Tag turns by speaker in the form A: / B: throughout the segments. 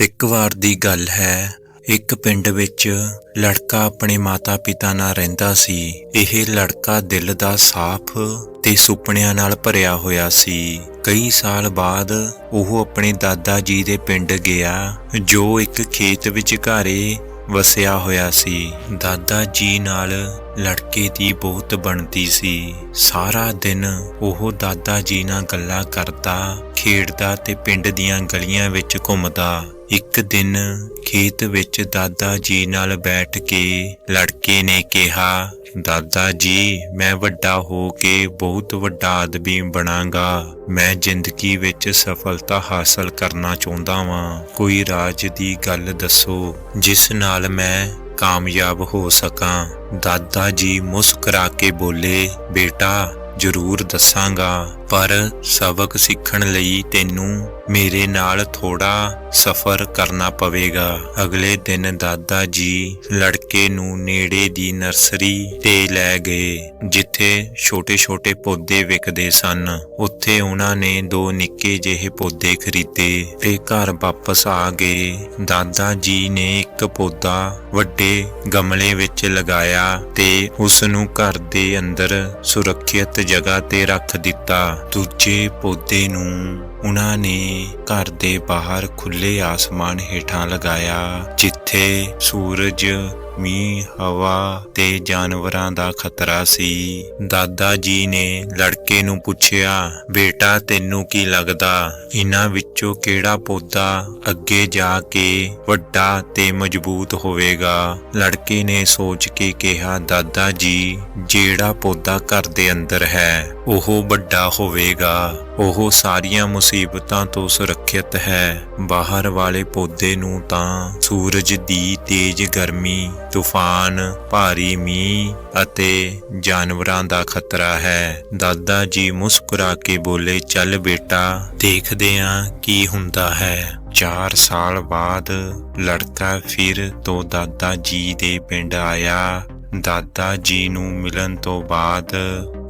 A: ਇੱਕ ਵਾਰ ਦੀ ਗੱਲ ਹੈ। ਇੱਕ ਪਿੰਡ ਵਿੱਚ ਲੜਕਾ ਆਪਣੇ ਮਾਤਾ-ਪਿਤਾ ਨਾਲ ਰਹਿੰਦਾ ਸੀ। ਇਹ ਲੜਕਾ ਦਿਲ ਦਾ ਸਾਫ਼ ਤੇ ਸੁਪਨਿਆਂ ਨਾਲ ਭਰਿਆ ਹੋਇਆ ਸੀ। ਕਈ ਸਾਲ ਬਾਅਦ ਉਹ ਆਪਣੇ ਦਾਦਾ ਜੀ ਦੇ ਪਿੰਡ ਗਿਆ, ਜੋ ਇੱਕ ਖੇਤ ਵਿੱਚ ਘਾਰੇ ਵਸਿਆ ਹੋਇਆ ਸੀ। ਦਾਦਾ ਜੀ ਨਾਲ ਲੜਕੇ ਦੀ ਬਹੁਤ ਬਣਦੀ ਸੀ। ਸਾਰਾ ਦਿਨ ਉਹ ਦਾਦਾ ਜੀ ਨਾਲ ਗੱਲਾਂ ਕਰਦਾ, ਖੇਡਦਾ ਤੇ ਪਿੰਡ ਦੀਆਂ ਗਲੀਆਂ ਵਿੱਚ ਘੁੰਮਦਾ। ਇੱਕ ਦਿਨ ਖੇਤ ਵਿੱਚ ਦਾਦਾ ਜੀ ਨਾਲ ਬੈਠ ਕੇ ਲੜਕੇ ਨੇ ਕਿਹਾ, ਦਾਦਾ ਜੀ, ਮੈਂ ਵੱਡਾ ਹੋ ਕੇ ਬਹੁਤ ਵੱਡਾ ਆਦਮੀ ਬਣਾਂਗਾ। ਮੈਂ ਜ਼ਿੰਦਗੀ ਵਿੱਚ ਸਫਲਤਾ ਹਾਸਲ ਕਰਨਾ ਚਾਹੁੰਦਾ ਵਾਂ। ਕੋਈ ਰਾਜ ਦੀ ਗੱਲ ਦੱਸੋ, ਜਿਸ ਨਾਲ ਮੈਂ ਕਾਮਯਾਬ ਹੋ ਸਕਾਂ। ਦਾਦਾ ਜੀ ਮੁਸਕਰਾ ਕੇ ਬੋਲੇ, ਬੇਟਾ, ਜ਼ਰੂਰ ਦੱਸਾਂਗਾ, ਪਰ ਸਬਕ ਸਿੱਖਣ ਲਈ ਤੈਨੂੰ ਮੇਰੇ ਨਾਲ ਥੋੜਾ ਸਫ਼ਰ ਕਰਨਾ ਪਵੇਗਾ। ਅਗਲੇ ਦਿਨ ਦਾਦਾ ਜੀ ਲੜਕੇ ਨੂੰ ਨੇੜੇ ਦੀ ਨਰਸਰੀ ਤੇ ਲੈ ਗਏ, ਜਿੱਥੇ ਛੋਟੇ-ਛੋਟੇ ਪੌਦੇ ਵਿਕਦੇ ਸਨ। ਉੱਥੇ ਉਹਨਾਂ ਨੇ ਦੋ ਨਿੱਕੇ ਜਿਹੇ ਪੌਦੇ ਖਰੀਦੇ ਤੇ ਘਰ ਵਾਪਸ ਆ ਗਏ। ਦਾਦਾ ਜੀ ਨੇ ਇੱਕ ਪੌਦਾ ਵੱਡੇ ਗਮਲੇ ਵਿੱਚ ਲਗਾਇਆ ਤੇ ਉਸ ਨੂੰ ਘਰ ਦੇ ਅੰਦਰ ਸੁਰੱਖਿਅਤ ਜਗ੍ਹਾ ਤੇ ਰੱਖ ਦਿੱਤਾ। ਦੂਜੇ ਪੌਦੇ ਨੂੰ ਉਹਨਾਂ ਨੇ ਘਰ ਦੇ ਬਾਹਰ ਖੁੱਲੇ ਆਸਮਾਨ ਹੇਠਾਂ ਲਗਾਇਆ, ਜਿੱਥੇ ਸੂਰਜ, ਮੀਂਹ, ਹਵਾ ਤੇ ਜਾਨਵਰਾਂ ਦਾ ਖਤਰਾ ਸੀ। ਦਾਦਾ ਜੀ ਨੇ ਲੜਕੇ ਨੂੰ ਪੁੱਛਿਆ, ਬੇਟਾ, ਤੈਨੂੰ ਕੀ ਲੱਗਦਾ? ਇਹਨਾਂ ਵਿੱਚੋਂ ਕਿਹੜਾ ਪੌਦਾ ਅੱਗੇ ਜਾ ਕੇ ਵੱਡਾ ਤੇ ਮਜ਼ਬੂਤ ਹੋਵੇਗਾ? ਲੜਕੇ ਨੇ ਸੋਚ ਕੇ ਕਿਹਾ, ਦਾਦਾ ਜੀ, ਜਿਹੜਾ ਪੌਦਾ ਘਰ ਦੇ ਅੰਦਰ ਹੈ ਉਹ ਵੱਡਾ ਹੋਵੇਗਾ। ਉਹ ਸਾਰੀਆਂ ਮੁਸੀਬਤਾਂ ਤੋਂ ਸੁਰੱਖਿਅਤ ਹੈ। ਬਾਹਰ ਵਾਲੇ ਪੌਦੇ ਨੂੰ ਤਾਂ ਸੂਰਜ ਦੀ ਤੇਜ਼ ਗਰਮੀ, ਤੂਫਾਨ, ਭਾਰੀ ਮੀਂਹ ਅਤੇ ਜਾਨਵਰਾਂ ਦਾ ਖਤਰਾ ਹੈ। ਦਾਦਾ ਜੀ ਮੁਸਕਰਾ ਕੇ ਬੋਲੇ, ਚੱਲ ਬੇਟਾ, ਦੇਖਦੇ ਆਂ ਕੀ ਹੁੰਦਾ ਹੈ। 4 ਸਾਲ ਬਾਅਦ ਲੜਕਾ ਫਿਰ ਤੋਂ ਦਾਦਾ ਜੀ ਦੇ ਪਿੰਡ ਆਇਆ। ਦਾਦਾ ਜੀ ਨੂੰ ਮਿਲਣ ਤੋਂ ਬਾਅਦ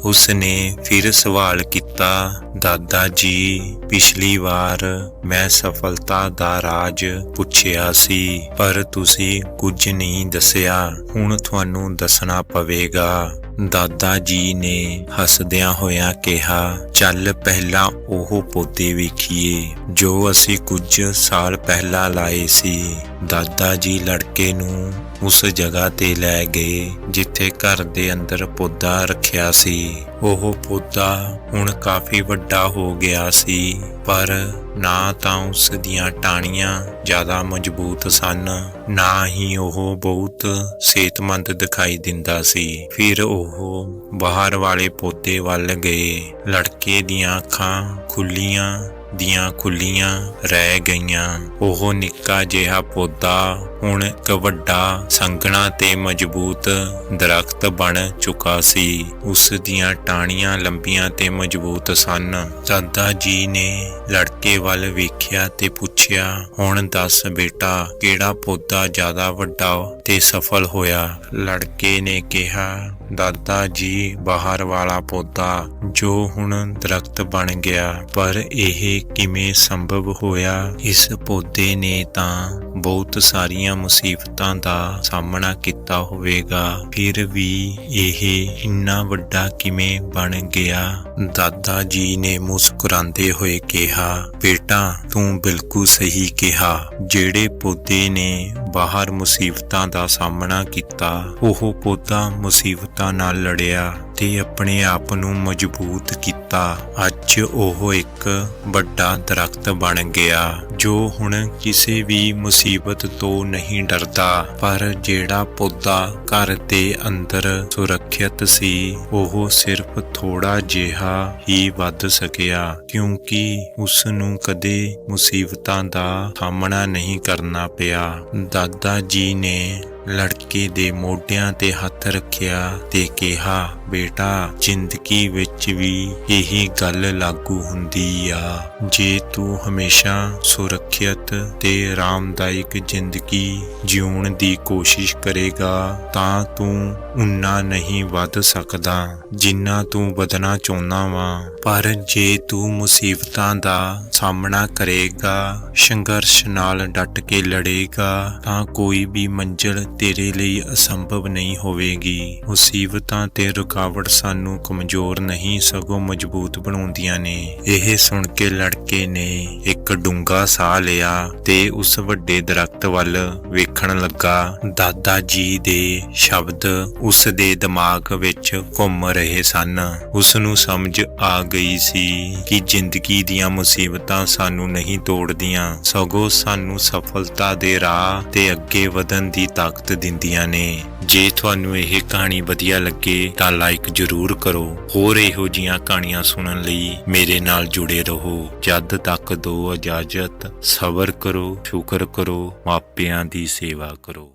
A: ਉਸ ਨੇ ਫਿਰ ਸਵਾਲ ਕੀਤਾ, ਦਾਦਾ ਜੀ, ਪਿਛਲੀ ਵਾਰ ਮੈਂ ਸਫਲਤਾ ਦਾ ਰਾਜ ਪੁੱਛਿਆ ਸੀ, ਪਰ ਤੁਸੀਂ ਕੁਝ ਨਹੀਂ ਦੱਸਿਆ। ਹੁਣ ਤੁਹਾਨੂੰ ਦੱਸਣਾ ਪਵੇਗਾ। ਦਾਦਾ ਜੀ ਨੇ ਹੱਸਦਿਆਂ ਹੋਇਆਂ ਕਿਹਾ, ਚੱਲ ਪਹਿਲਾਂ ਉਹ ਪੌਦੇ ਵੇਖੀਏ, ਜੋ ਅਸੀਂ ਕੁਝ ਸਾਲ ਪਹਿਲਾਂ ਲਾਏ ਸੀ। ਦਾਦਾ ਜੀ ਲੜਕੇ ਨੂੰ ਉਸ ਜਗ੍ਹਾ ਤੇ ਲੈ ਗਏ, ਜਿੱਥੇ ਘਰ ਦੇ ਅੰਦਰ ਪੌਦਾ ਰੱਖਿਆ ਸੀ। ਉਹ ਪੌਦਾ ਹੁਣ ਕਾਫੀ ਵੱਡਾ ਹੋ ਗਿਆ ਸੀ, ਪਰ ਨਾ ਤਾਂ ਉਸ ਦੀਆਂ ਟਾਹਣੀਆਂ ਜ਼ਿਆਦਾ ਮਜ਼ਬੂਤ ਸਨ, ਨਾ ਹੀ ਉਹ ਬਹੁਤ ਸਿਹਤਮੰਦ ਦਿਖਾਈ ਦਿੰਦਾ ਸੀ। ਫਿਰ ਉਹ ਬਾਹਰ ਵਾਲੇ ਪੌਦੇ ਵੱਲ ਗਏ। ਲੜਕੇ ਦੀਆਂ ਅੱਖਾਂ ਖੁੱਲੀਆਂ ਦੀਆਂ ਖੁੱਲੀਆਂ ਰਹਿ ਗਈਆਂ। ਉਹ ਨਿੱਕਾ ਜਿਹਾ ਪੌਦਾ ਹੁਣ ਇੱਕ ਵੱਡਾ ਸੰਘਣਾ ਤੇ ਮਜ਼ਬੂਤ ਦਰਖਤ ਬਣ ਚੁੱਕਾ ਸੀ। ਉਸ ਦੀਆਂ ਟਾਹਣੀਆਂ ਲੰਬੀਆਂ ਤੇ ਮਜ਼ਬੂਤ ਸਨ। ਦਾਦਾ ਜੀ ਨੇ ਲੜਕੇ ਵੱਲ ਵੇਖਿਆ ਤੇ ਪੁੱਛਿਆ, ਹੁਣ ਦੱਸ ਬੇਟਾ, ਕਿਹੜਾ ਪੌਦਾ ਜ਼ਿਆਦਾ ਵੱਡਾ ਤੇ ਸਫਲ ਹੋਇਆ? ਲੜਕੇ ਨੇ ਕਿਹਾ, ਦਾਦਾ ਜੀ, ਬਾਹਰ ਵਾਲਾ ਪੌਦਾ ਜੋ ਹੁਣ ਦਰਖਤ ਬਣ ਗਿਆ, ਪਰ ਇਹ ਕਿਵੇਂ ਸੰਭਵ ਹੋਇਆ? ਇਸ ਪੌਦੇ ਨੇ ਤਾਂ ਬਹੁਤ ਸਾਰੀਆਂ ਮੁਸੀਬਤਾਂ ਦਾ ਸਾਹਮਣਾ ਕੀਤਾ ਹੋਵੇਗਾ, ਫਿਰ ਵੀ ਇਹ ਇੰਨਾ ਵੱਡਾ ਕਿਵੇਂ ਬਣ ਗਿਆ? ਦਾਦਾ ਜੀ ਨੇ ਮੁਸਕਰਾਉਂਦੇ ਹੋਏ ਕਿਹਾ, ਬੇਟਾ, ਤੂੰ ਬਿਲਕੁਲ ਸਹੀ ਕਿਹਾ। ਜਿਹੜੇ ਪੌਦੇ ਨੇ ਬਾਹਰ ਮੁਸੀਬਤਾਂ ਦਾ ਸਾਹਮਣਾ ਕੀਤਾ, ਉਹ ਪੌਦਾ ਮੁਸੀਬਤਾਂ ਨਾਲ ਲੜਿਆ ਤੇ ਆਪਣੇ ਆਪ ਨੂੰ ਮਜ਼ਬੂਤ ਕੀਤਾ। ਅੱਜ ਉਹ ਇੱਕ ਵੱਡਾ ਦਰਖਤ ਬਣ ਗਿਆ, ਜੋ ਹੁਣ ਕਿਸੇ ਵੀ ਮੁਸੀਬਤ ਤੋਂ ਨਹੀਂ ਡਰਦਾ। ਪਰ ਜਿਹੜਾ ਪੌਦਾ ਘਰ ਦੇ ਅੰਦਰ ਸੁਰੱਖਿਅਤ ਸੀ, ਉਹ ਸਿਰਫ ਥੋੜਾ ਜਿਹਾ ਹੀ ਵੱਧ ਸਕਿਆ, ਕਿਉਂਕਿ ਉਸ ਨੂੰ ਕਦੇ ਮੁਸੀਬਤਾਂ ਦਾ ਸਾਹਮਣਾ ਨਹੀਂ ਕਰਨਾ ਪਿਆ। ਦਾਦਾ ਜੀ ਨੇ ਲੜਕੇ ਦੇ ਮੋਢਿਆਂ ਤੇ ਹੱਥ ਰੱਖਿਆ ਤੇ ਕਿਹਾ, ਬੇਟਾ, ਜ਼ਿੰਦਗੀ ਵਿੱਚ ਵੀ ਇਹੀ ਗੱਲ ਲਾਗੂ ਹੁੰਦੀ ਆ। ਜੇ ਤੂੰ ਹਮੇਸ਼ਾ ਸੁਰੱਖਿਅਤ ਤੇ ਆਰਾਮਦਾਇਕ ਜ਼ਿੰਦਗੀ ਜਿਉਣ ਦੀ ਕੋਸ਼ਿਸ਼ ਕਰੇਗਾ, ਤਾਂ ਤੂੰ ਉਨਾ ਨਹੀਂ ਵੱਧ ਸਕਦਾ ਜਿੰਨਾ ਤੂੰ ਵਧਣਾ ਚਾਹੁੰਦਾ ਵਾਂ। ਪਰ ਜੇ ਤੂੰ ਮੁਸੀਬਤਾਂ ਦਾ ਸਾਹਮਣਾ ਕਰੇਗਾ, ਸੰਘਰਸ਼ ਨਾਲ ਡਟ ਕੇ ਲੜੇਗਾ, ਤਾਂ ਕੋਈ ਵੀ ਮੰਜ਼ਿਲ ਤੇਰੇ ਲਈ ਅਸੰਭਵ ਨਹੀਂ ਹੋਵੇਗੀ। ਮੁਸੀਬਤਾਂ ਤੇ ਰੁਕਾਵਟ ਸਾਨੂੰ ਕਮਜ਼ੋਰ ਨਹੀਂ, ਸਗੋਂ ਮਜ਼ਬੂਤ ਬਣਾਉਂਦੀਆਂ ਨੇ। ਇਹ ਸੁਣ ਕੇ ਲੜਕੇ ਨੇ ਇੱਕ ਡੂੰਗਾ ਸਾਹ ਲਿਆ ਤੇ ਉਸ ਵੱਡੇ ਦਰਖਤ ਵੱਲ ਵੇਖਣ ਲੱਗਾ। ਦਾਦਾ ਜੀ ਦੇ ਸ਼ਬਦ ਉਸ ਦੇ ਦਿਮਾਗ ਵਿੱਚ ਘੁੰਮ ਰਹੇ ਸਨ। ਉਸ ਨੂੰ ਸਮਝ ਆ ਗਈ ਸੀ ਕਿ ਜ਼ਿੰਦਗੀ ਦੀਆਂ ਮੁਸੀਬਤਾਂ ਸਾਨੂੰ ਨਹੀਂ ਤੋੜਦੀਆਂ, ਸਗੋਂ ਸਾਨੂੰ ਸਫਲਤਾ ਦੇ ਰਾਹ ਤੇ ਅੱਗੇ ਵਧਣ ਦੀ ਤਾਕਤ ਤਾਕਤ ਦਿੰਦੀਆਂ ਨੇ। ਜੇ ਤੁਹਾਨੂੰ ਇਹ ਕਹਾਣੀ ਵਧੀਆ ਲੱਗੇ ਤਾਂ ਲਾਈਕ ਜ਼ਰੂਰ ਕਰੋ। ਹੋਰ ਇਹੋ ਜੀਆਂ ਕਹਾਣੀਆਂ ਸੁਣਨ ਲਈ ਮੇਰੇ ਨਾਲ ਜੁੜੇ ਰਹੋ। ਜਦ ਤੱਕ ਦੋ ਇਜਾਜ਼ਤ ਸਬਰ ਕਰੋ, ਸ਼ੁਕਰ ਕਰੋ, ਮਾਪਿਆਂ ਦੀ ਸੇਵਾ ਕਰੋ।